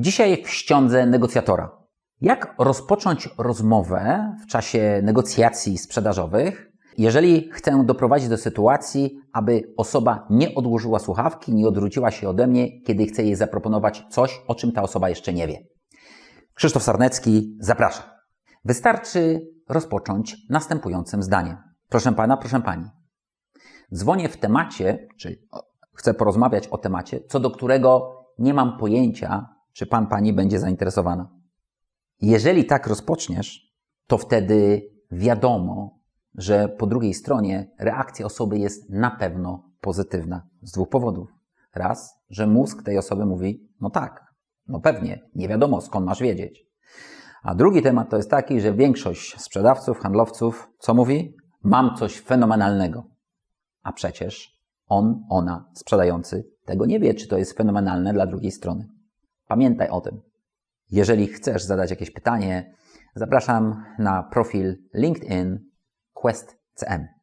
Dzisiaj w ściądze negocjatora. Jak rozpocząć rozmowę w czasie negocjacji sprzedażowych, jeżeli chcę doprowadzić do sytuacji, aby osoba nie odłożyła słuchawki, nie odwróciła się ode mnie, kiedy chcę jej zaproponować coś, o czym ta osoba jeszcze nie wie? Krzysztof Sarnecki, zapraszam. Wystarczy rozpocząć następującym zdaniem. Proszę pana, proszę pani. Dzwonię w temacie, czyli chcę porozmawiać o temacie, co do którego nie mam pojęcia, czy pan, pani będzie zainteresowana. Jeżeli tak rozpoczniesz, to wtedy wiadomo, że po drugiej stronie reakcja osoby jest na pewno pozytywna z dwóch powodów. Raz, że mózg tej osoby mówi, no tak, no pewnie, nie wiadomo skąd masz wiedzieć. A drugi temat to jest taki, że większość sprzedawców, handlowców, co mówi? Mam coś fenomenalnego. A przecież on, ona, sprzedający, tego nie wie, czy to jest fenomenalne dla drugiej strony. Pamiętaj o tym. Jeżeli chcesz zadać jakieś pytanie, zapraszam na profil LinkedIn Quest CM.